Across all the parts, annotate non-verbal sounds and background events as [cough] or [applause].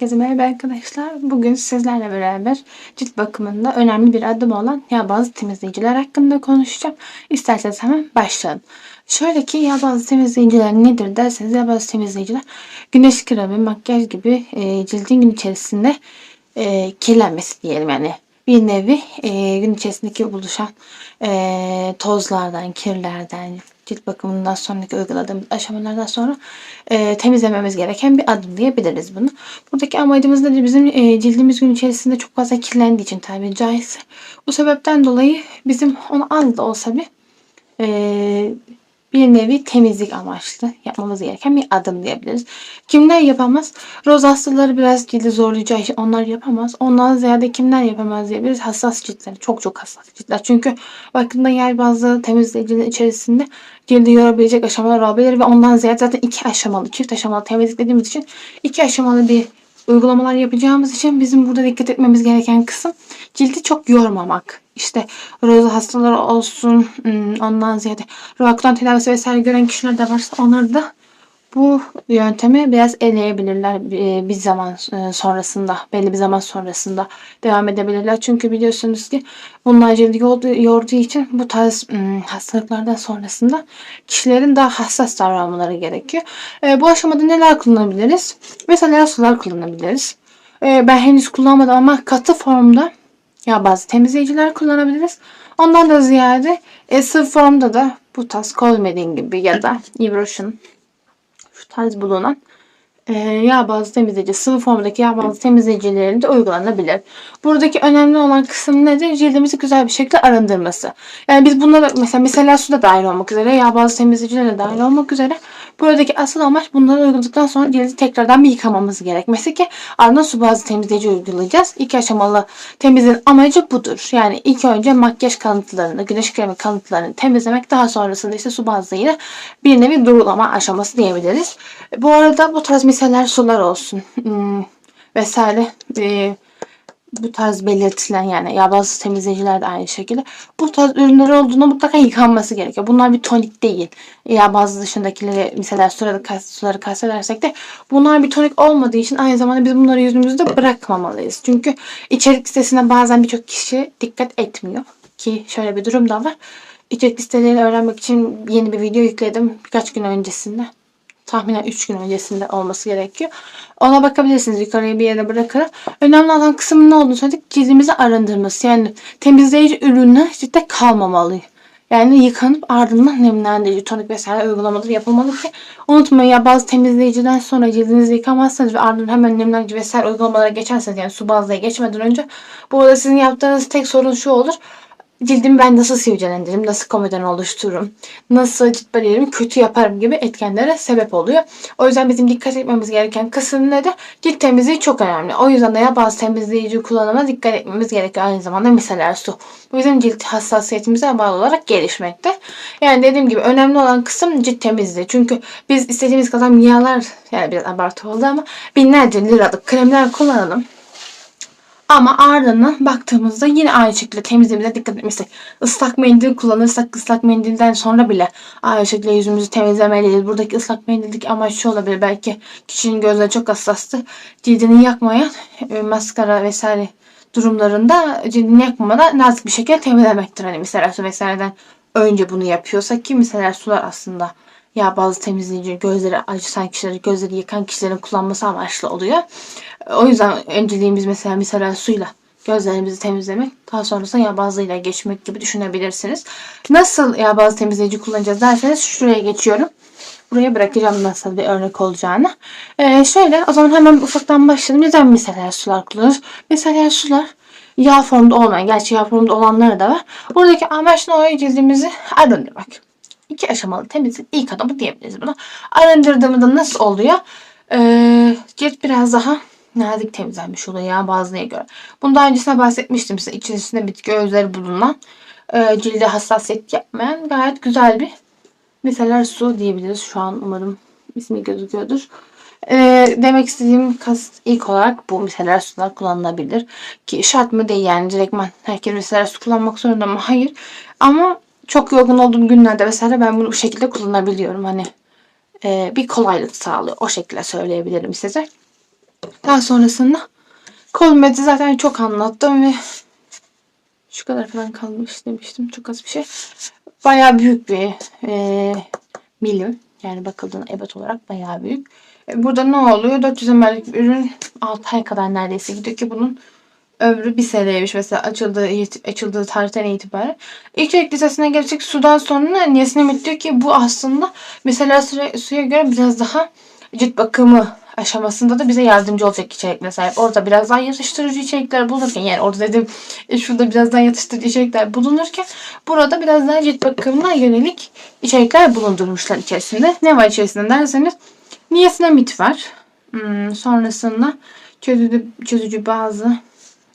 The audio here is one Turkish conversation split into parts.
Herkese merhaba arkadaşlar. Bugün sizlerle beraber cilt bakımında önemli bir adım olan yağ bazlı temizleyiciler hakkında konuşacağım. İsterseniz hemen başlayalım. Şöyle ki yağ bazlı temizleyiciler nedir derseniz yağ bazlı temizleyiciler güneş kremi, makyaj gibi e, cildin gün içerisinde e, kirlenmesi diyelim yani bir nevi e, gün içerisindeki buluşan e, tozlardan, kirlerden, cilt bakımından sonraki uyguladığımız aşamalardan sonra e, temizlememiz gereken bir adım diyebiliriz bunu. Buradaki amacımız da bizim e, cildimiz gün içerisinde çok fazla kirlendiği için tabiri caizse. Bu sebepten dolayı bizim onu az da olsa bir e, bir nevi temizlik amaçlı yapmamız gereken bir adım diyebiliriz. Kimler yapamaz? Roz biraz cildi zorlayacağı için onlar yapamaz. Ondan ziyade kimler yapamaz diyebiliriz? Hassas ciltler. Çok çok hassas ciltler. Çünkü bakımda yer bazı temizleyicilerin içerisinde cildi yorabilecek aşamalar olabilir ve ondan ziyade zaten iki aşamalı, çift aşamalı temizlik dediğimiz için iki aşamalı bir uygulamalar yapacağımız için bizim burada dikkat etmemiz gereken kısım cildi çok yormamak. İşte roza hastaları olsun hmm, ondan ziyade roaktan tedavisi vesaire gören kişiler de varsa onları da bu yöntemi biraz eleyebilirler bir zaman e, sonrasında, belli bir zaman sonrasında devam edebilirler. Çünkü biliyorsunuz ki bunlar cildi yorduğu için bu tarz hmm, hastalıklardan sonrasında kişilerin daha hassas davranmaları gerekiyor. E, bu aşamada neler kullanabiliriz? Mesela sular kullanabiliriz. E, ben henüz kullanmadım ama katı formda ya bazı temizleyiciler kullanabiliriz. Ondan da ziyade sıvı formda da bu tarz Colmedin gibi ya da Ibroş'un şu tarz bulunan e, yağ bazlı temizleyici, sıvı formdaki yağ bazlı temizleyicilerin de uygulanabilir. Buradaki önemli olan kısım nedir? Cildimizi güzel bir şekilde arındırması. Yani biz bunları mesela mesela suda dahil olmak üzere, yağ bazlı temizleyicilerle dahil olmak üzere buradaki asıl amaç bunları uyguladıktan sonra cildi tekrardan bir yıkamamız gerekmesi ki ardından su bazlı temizleyici uygulayacağız. İki aşamalı temizliğin amacı budur. Yani ilk önce makyaj kalıntılarını, güneş kremi kalıntılarını temizlemek daha sonrasında ise su bazlıyla bir nevi durulama aşaması diyebiliriz. Bu arada bu tarz miseler sular olsun hmm, vesaire e, bu tarz belirtilen yani ya bazı temizleyiciler de aynı şekilde bu tarz ürünler olduğunda mutlaka yıkanması gerekiyor. Bunlar bir tonik değil. Ya bazı dışındakileri mesela suları, suları kastedersek de bunlar bir tonik olmadığı için aynı zamanda biz bunları yüzümüzde bırakmamalıyız. Çünkü içerik listesine bazen birçok kişi dikkat etmiyor. Ki şöyle bir durum da var. İçerik listelerini öğrenmek için yeni bir video yükledim birkaç gün öncesinde tahminen 3 gün öncesinde olması gerekiyor. Ona bakabilirsiniz yukarıya bir yere bırakarak. Önemli olan kısmın ne olduğunu söyledik. Cildimizi arındırması. Yani temizleyici ürünler cidden kalmamalı. Yani yıkanıp ardından nemlendirici, tonik vesaire uygulamaları yapılmalı ki unutmayın ya bazı temizleyiciden sonra cildinizi yıkamazsanız ve ardından hemen nemlendirici vesaire uygulamalara geçerseniz yani su bazlıya geçmeden önce bu arada sizin yaptığınız tek sorun şu olur cildimi ben nasıl sivilcelendiririm, nasıl komeden oluştururum, nasıl cilt bariyerimi kötü yaparım gibi etkenlere sebep oluyor. O yüzden bizim dikkat etmemiz gereken kısım ne de cilt temizliği çok önemli. O yüzden de bazı temizleyici kullanıma dikkat etmemiz gerekiyor. Aynı zamanda miseler su. Bizim cilt hassasiyetimize bağlı olarak gelişmekte. Yani dediğim gibi önemli olan kısım cilt temizliği. Çünkü biz istediğimiz kadar miyalar yani biraz abartı oldu ama binlerce liralık kremler kullanalım. Ama ardından baktığımızda yine aynı şekilde temizliğimize dikkat etmesi. Islak mendil kullanırsak ıslak mendilden sonra bile aynı şekilde yüzümüzü temizlemeliyiz. Buradaki ıslak mendildeki amaç şu olabilir. Belki kişinin gözleri çok hassastı. Cildini yakmayan e, maskara vesaire durumlarında cildini yakmamadan nazik bir şekilde temizlemektir. Hani mesela su vesaireden önce bunu yapıyorsak ki mesela sular aslında ya bazı temizleyici gözleri acısan kişileri, gözleri yıkan kişilerin kullanması amaçlı oluyor. O yüzden önceliğimiz mesela mesela suyla gözlerimizi temizlemek. Daha sonrasında yağ bazlıyla geçmek gibi düşünebilirsiniz. Nasıl yağ bazlı temizleyici kullanacağız derseniz şuraya geçiyorum. Buraya bırakacağım nasıl bir örnek olacağını. Ee, şöyle o zaman hemen ufaktan başlayalım. Neden miseler sular kullanırız? Miseler sular yağ formda olmayan, gerçi yağ formda olanları da var. Buradaki amaç ne oluyor? Cildimizi arındırmak. İki aşamalı temizlik ilk adımı diyebiliriz buna. Arındırdığımda nasıl oluyor? Ee, cilt biraz daha nazik temizlenmiş oluyor ya bazıya göre. Bundan öncesine bahsetmiştim size. İçerisinde bitki özleri bulunan e, cilde hassasiyet yapmayan gayet güzel bir miseler su diyebiliriz. Şu an umarım ismi gözüküyordur. E, demek istediğim kast ilk olarak bu miseler sular kullanılabilir. Ki şart mı değil yani direktman herkes miseler su kullanmak zorunda mı? Hayır. Ama çok yorgun olduğum günlerde vesaire ben bunu bu şekilde kullanabiliyorum. Hani e, bir kolaylık sağlıyor. O şekilde söyleyebilirim size. Daha sonrasında Kolmed'i zaten çok anlattım ve şu kadar falan kalmış demiştim. Çok az bir şey. Bayağı büyük bir e, milim. Yani bakıldığında ebat olarak bayağı büyük. E, burada ne oluyor? 400 ml'lik bir ürün 6 ay kadar neredeyse gidiyor ki bunun ömrü bir seneymiş mesela açıldığı açıldığı tarihten itibaren. İçerik listesine gelecek sudan sonra Niacinamide diyor ki bu aslında mesela suya, göre biraz daha cilt bakımı aşamasında da bize yardımcı olacak içerikler sahip. Orada biraz daha yatıştırıcı içerikler bulunurken yani orada dedim e, şurada biraz daha yatıştırıcı içerikler bulunurken burada biraz daha cilt bakımına yönelik içerikler bulundurmuşlar içerisinde. Ne var içerisinde derseniz niacinamide var. Hmm, sonrasında çözücü, çözücü bazı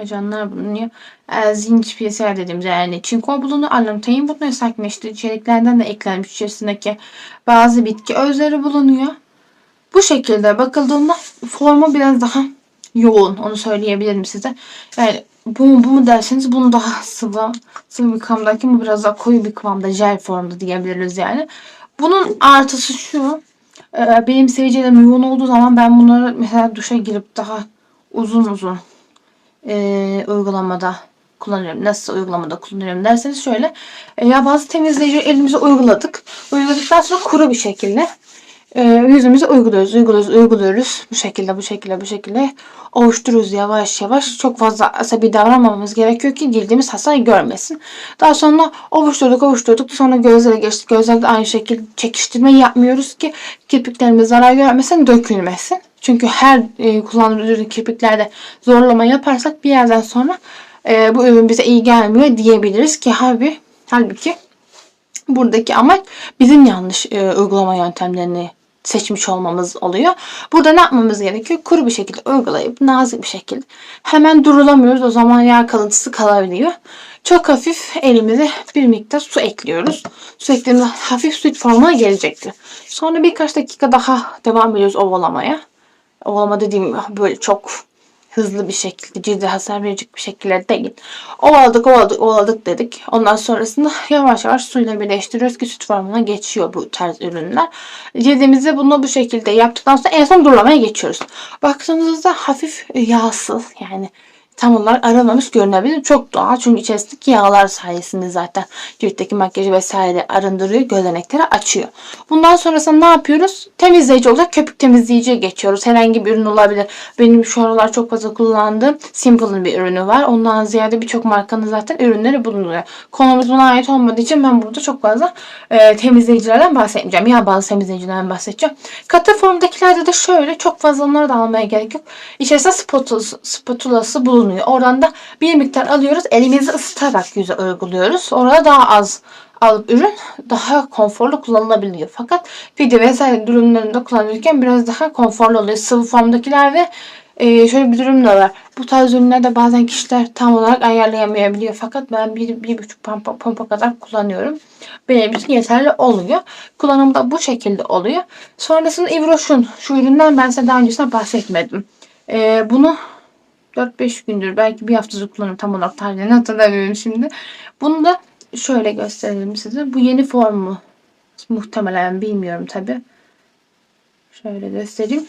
ajanlar bulunuyor. E, zinc PSR dediğimiz yani çinko bulunuyor. Allantoin bulunuyor. Sakinleştirici içeriklerden de eklenmiş içerisindeki bazı bitki özleri bulunuyor. Bu şekilde bakıldığında formu biraz daha yoğun. Onu söyleyebilirim size. Yani bu mu bu mu derseniz bunu daha [laughs] sıvı sıvı bir kıvamdaki bu biraz daha koyu bir kıvamda jel formda diyebiliriz yani. Bunun artısı şu. Benim seviyelerim yoğun olduğu zaman ben bunları mesela duşa girip daha uzun uzun e, uygulamada kullanıyorum. Nasıl uygulamada kullanıyorum derseniz şöyle. E, ya bazı temizleyici elimize uyguladık. Uyguladıktan sonra kuru bir şekilde e, yüzümüze uyguluyoruz, uyguluyoruz, uyguluyoruz. Bu şekilde, bu şekilde, bu şekilde ovuşturuyoruz yavaş yavaş. Çok fazla asabi davranmamamız gerekiyor ki cildimiz hasar görmesin. Daha sonra ovuşturduk, ovuşturduk. Sonra gözlere geçtik. Gözlerde aynı şekilde çekiştirme yapmıyoruz ki kirpiklerimiz zarar görmesin, dökülmesin. Çünkü her e, kullandığımız kirpiklerde zorlama yaparsak bir yerden sonra e, bu ürün bize iyi gelmiyor diyebiliriz ki halbuki, halbuki buradaki amaç bizim yanlış e, uygulama yöntemlerini seçmiş olmamız oluyor. Burada ne yapmamız gerekiyor? Kuru bir şekilde uygulayıp nazik bir şekilde hemen durulamıyoruz. O zaman yağ kalıntısı kalabiliyor. Çok hafif elimize bir miktar su ekliyoruz. Su eklediğimizde hafif süt formuna gelecektir. Sonra birkaç dakika daha devam ediyoruz ovalamaya. Ovalama dediğim böyle çok hızlı bir şekilde cilde hasar verecek bir şekilde değil. Ovaladık ovaladık ovaladık dedik. Ondan sonrasında yavaş yavaş suyla birleştiriyoruz ki süt formuna geçiyor bu tarz ürünler. Cildimizi bunu bu şekilde yaptıktan sonra en son durulamaya geçiyoruz. Baktığınızda hafif yağsız yani tam olarak arınmamış görünebilir. Çok doğal çünkü içerisindeki yağlar sayesinde zaten ciltteki makyajı vesaire arındırıyor. Gözenekleri açıyor. Bundan sonrasında ne yapıyoruz? Temizleyici olacak. Köpük temizleyiciye geçiyoruz. Herhangi bir ürün olabilir. Benim şu aralar çok fazla kullandığım Simple'ın bir ürünü var. Ondan ziyade birçok markanın zaten ürünleri bulunuyor. Konumuz buna ait olmadığı için ben burada çok fazla e, temizleyicilerden bahsetmeyeceğim. Ya bazı temizleyicilerden bahsedeceğim. Katı formdakilerde de şöyle çok fazla onları da almaya gerek yok. İçerisinde spatulası, spatulası bulunuyor bulunuyor. Oradan da bir miktar alıyoruz. Elimizi ısıtarak yüze uyguluyoruz. Orada daha az alıp ürün daha konforlu kullanılabiliyor. Fakat video vesaire durumlarında kullanırken biraz daha konforlu oluyor. Sıvı formdakilerde e, şöyle bir durum da var. Bu tarz ürünlerde bazen kişiler tam olarak ayarlayamayabiliyor. Fakat ben bir, bir buçuk pompa, pompa kadar kullanıyorum. Benim için yeterli oluyor. Kullanım da bu şekilde oluyor. Sonrasında Ivroş'un şu üründen ben size daha öncesinde bahsetmedim. E, bunu 4-5 gündür belki bir haftadır kullanıyorum tam olarak tarihini hatırlamıyorum şimdi. Bunu da şöyle gösterelim size. Bu yeni formu muhtemelen bilmiyorum tabi. Şöyle göstereyim.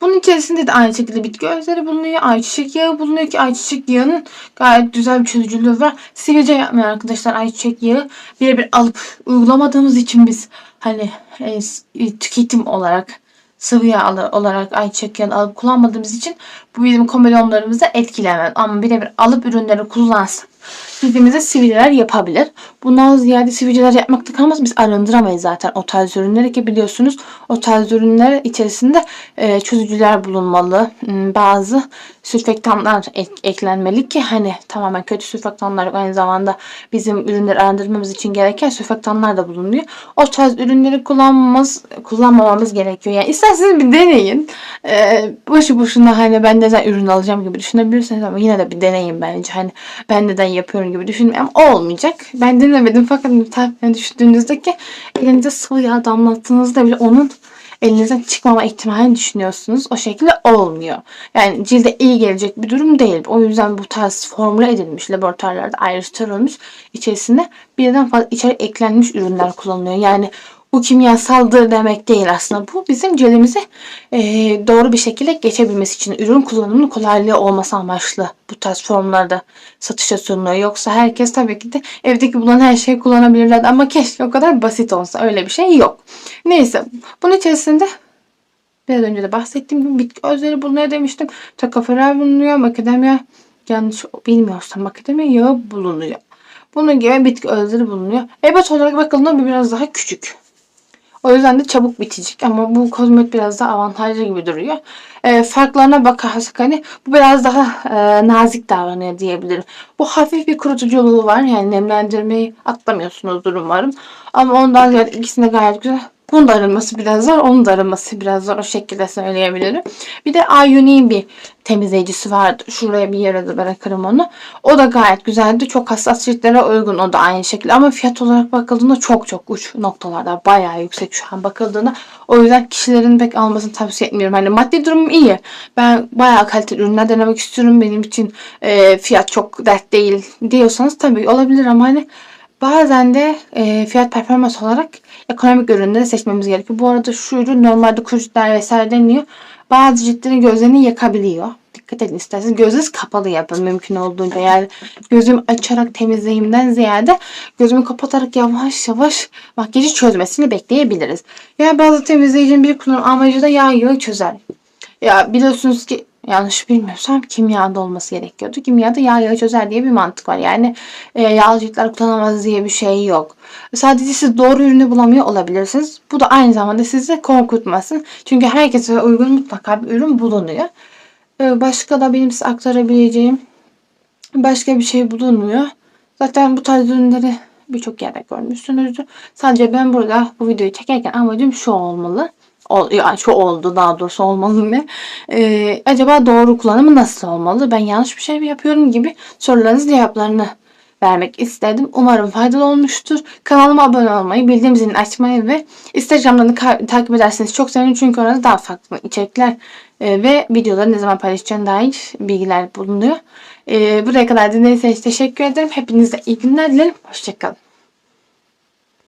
Bunun içerisinde de aynı şekilde bitki özleri bulunuyor. Ayçiçek yağı bulunuyor ki ayçiçek yağının gayet güzel bir çözücülüğü var. Sivilce yapmıyor arkadaşlar ayçiçek yağı. Birebir alıp uygulamadığımız için biz hani e, tüketim olarak sıvı yağ olarak ayçiçek yağı alıp kullanmadığımız için bu bizim komedonlarımızı etkilemez. Ama birebir alıp ürünleri kullansak cildimize sivilceler yapabilir. Bundan ziyade sivilceler yapmakta kalmaz. Biz arındıramayız zaten o tarz ürünleri ki biliyorsunuz o tarz ürünler içerisinde e, çözücüler bulunmalı. Hmm, bazı sürfektanlar ek, eklenmeli ki hani tamamen kötü sürfektanlar aynı zamanda bizim ürünleri arındırmamız için gereken sürfektanlar da bulunuyor. O tarz ürünleri kullanmamız kullanmamamız gerekiyor. Yani isterseniz bir deneyin. E, boşu boşuna hani ben neden ürün alacağım gibi düşünebilirsiniz ama yine de bir deneyin bence. Hani ben neden yapıyorum gibi düşünmeyin ama olmayacak. Ben denemedim fakat tarifini düşündüğünüzde ki elinize sıvı yağ damlattığınızda bile onun elinizden çıkmama ihtimalini düşünüyorsunuz. O şekilde olmuyor. Yani cilde iyi gelecek bir durum değil. O yüzden bu tarz formüle edilmiş laboratuvarlarda ayrıştırılmış içerisinde birden fazla içeri eklenmiş ürünler kullanılıyor. Yani bu kimyasaldır demek değil aslında. Bu bizim cildimize e, doğru bir şekilde geçebilmesi için ürün kullanımının kolaylığı olması amaçlı bu tarz formlarda satışa sunuluyor. Yoksa herkes tabii ki de evdeki bulunan her şeyi kullanabilirler ama keşke o kadar basit olsa öyle bir şey yok. Neyse bunun içerisinde biraz önce de bahsettiğim gibi bitki özleri bulunuyor demiştim. Tokopherol bulunuyor. Makadamya yanlış bilmiyorsam makadamya yağı bulunuyor. Bunun gibi bitki özleri bulunuyor. Ebat olarak bakıldığında biraz daha küçük. O yüzden de çabuk bitecek ama bu kozmetik biraz daha avantajlı gibi duruyor. E, farklarına bakarsak hani bu biraz daha e, nazik davranıyor diyebilirim. Bu hafif bir kurutuculuğu var yani nemlendirmeyi atlamıyorsunuzdur umarım. Ama ondan ziyade ikisinde gayet güzel. Bunun da arınması biraz zor, onun da arınması biraz zor. O şekilde söyleyebilirim. Bir de Ioni'nin bir temizleyicisi vardı. Şuraya bir yere de bırakırım onu. O da gayet güzeldi. Çok hassas ciltlere uygun. O da aynı şekilde. Ama fiyat olarak bakıldığında çok çok uç noktalarda. Bayağı yüksek şu an bakıldığında. O yüzden kişilerin pek almasını tavsiye etmiyorum. Hani maddi durumum iyi. Ben bayağı kaliteli ürünler denemek istiyorum. Benim için e, fiyat çok dert değil diyorsanız tabii olabilir ama hani Bazen de e, fiyat performans olarak ekonomik ürünleri seçmemiz gerekiyor. Bu arada şu ürün normalde kuru vesaire deniliyor. Bazı ciltlerin gözlerini yakabiliyor. Dikkat edin isterseniz gözünüz kapalı yapın mümkün olduğunca. Yani gözümü açarak temizleyimden ziyade gözümü kapatarak yavaş yavaş makyajı çözmesini bekleyebiliriz. Yani bazı temizleyicinin bir kullanım amacı da yağ yağı çözer. Ya biliyorsunuz ki yanlış bilmiyorsam kimyada olması gerekiyordu. Kimyada yağ yağı çözer diye bir mantık var. Yani e, yağlı ciltler kullanamaz diye bir şey yok. Sadece siz doğru ürünü bulamıyor olabilirsiniz. Bu da aynı zamanda sizi korkutmasın. Çünkü herkese uygun mutlaka bir ürün bulunuyor. E, başka da benim size aktarabileceğim başka bir şey bulunmuyor. Zaten bu tarz ürünleri birçok yerde görmüşsünüzdür. Sadece ben burada bu videoyu çekerken amacım şu olmalı ol, yani şu oldu daha doğrusu olmalı ne? Ee, acaba doğru kullanımı nasıl olmalı? Ben yanlış bir şey mi yapıyorum gibi sorularınız cevaplarını vermek istedim. Umarım faydalı olmuştur. Kanalıma abone olmayı, bildirim zilini açmayı ve Instagram'dan da takip ederseniz çok sevinirim. Çünkü orada daha farklı içerikler e, ve videoları ne zaman paylaşacağım dair bilgiler bulunuyor. E, buraya kadar dinlediyseniz teşekkür ederim. Hepinize iyi günler dilerim. Hoşçakalın.